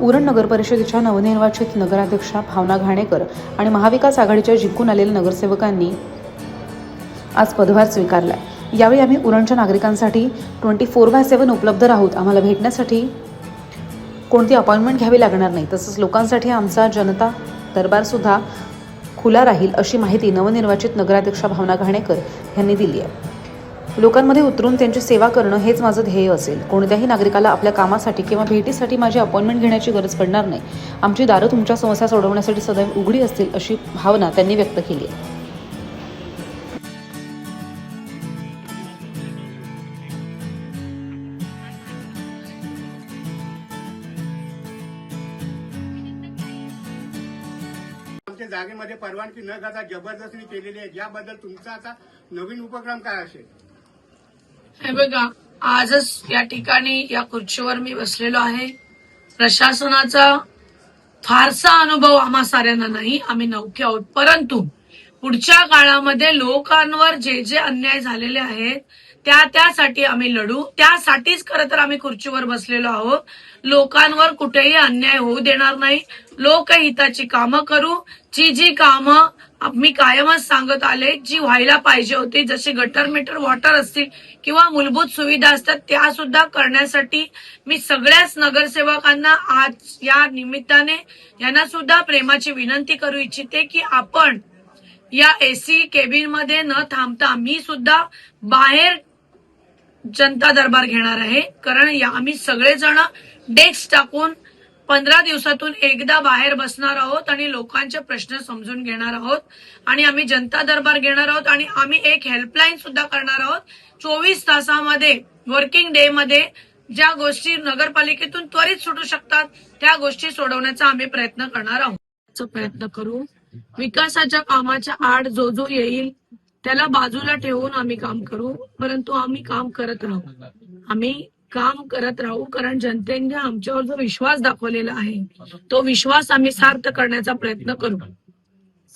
उरण नगर परिषदेच्या नवनिर्वाचित नगराध्यक्षा भावना घाणेकर आणि महाविकास आघाडीच्या जिंकून आलेल्या नगरसेवकांनी आज पदभार स्वीकारला यावेळी आम्ही उरणच्या नागरिकांसाठी ट्वेंटी फोर बाय सेवन उपलब्ध राहूत. आम्हाला भेटण्यासाठी कोणती अपॉइंटमेंट घ्यावी लागणार नाही. तसंच लोकांसाठी आमचा जनता दरबारसुद्धा खुला राहील अशी माहिती नवनिर्वाचित नगराध्यक्षा भावना घाणेकर यांनी दिली आहे. लोकांमध्ये उतरून त्यांची सेवा करणं हेच माझं ध्येय असेल. कोणत्याही नागरिकाला आपल्या कामासाठी किंवा भेटीसाठी माझी अपॉइंटमेंट घेण्याची गरज पडणार नाही. आमची दारं तुमच्या समस्या सोडवण्यासाठी सदैव उघडी असतील अशी भावना त्यांनी व्यक्त केली आहे. जागेमध्ये परवानगी न घाता जबरदस्ती केलेली आहे. याबद्दल तुमचा आता नवीन उपक्रम काय असेल? हे बघा आजच या ठिकाणी या खुर्चीवर मी बसलेलो आहे. प्रशासनाचा फारसा अनुभव आम्हा साऱ्यांना नाही. आम्ही नौके आहोत. परंतु पुढच्या काळामध्ये लोकांवर जे जे अन्याय झालेले आहेत त्या त्यासाठी आम्ही लढू. त्यासाठीच खरं तर आम्ही खुर्चीवर बसलेलो आहोत. लोकांवर कुठेही अन्याय होऊ देणार नाही. लोकहिताची कामं करू. जी जी कामं मी कायमच सांगत आले जी व्हायला पाहिजे होती जसे गटर मीटर वॉटर असतील किंवा मूलभूत सुविधा असतात त्या सुद्धा करण्यासाठी मी सगळ्याच नगरसेवकांना आज या निमित्ताने यांना सुद्धा प्रेमाची विनंती करू इच्छिते की आपण या एसी केबिनमध्ये न थांबता मी सुद्धा बाहेर जनता दरबार घेणार आहे. कारण या आम्ही सगळेजण डेस्क टाकून पंधरा दिवसातून एकदा बाहेर बसणार आहोत आणि लोकांचे प्रश्न समजून घेणार आहोत. आणि आम्ही जनता दरबार घेणार आहोत आणि आम्ही एक हेल्पलाईन सुद्धा करणार आहोत. चोवीस तासामध्ये वर्किंग डे मध्ये ज्या गोष्टी नगरपालिकेतून त्वरित सुटू शकतात त्या गोष्टी सोडवण्याचा आम्ही प्रयत्न करणार आहोत. प्रयत्न करू. विकासाच्या कामाच्या आड जो जो येईल त्याला बाजूला ठेवून आम्ही काम करू. परंतु आम्ही काम करत राहू. आम्ही काम करत राहू कारण जनतेने आमच्यावर जो विश्वास दाखवलेला आहे तो विश्वास आम्ही सार्थ करण्याचा प्रयत्न करू.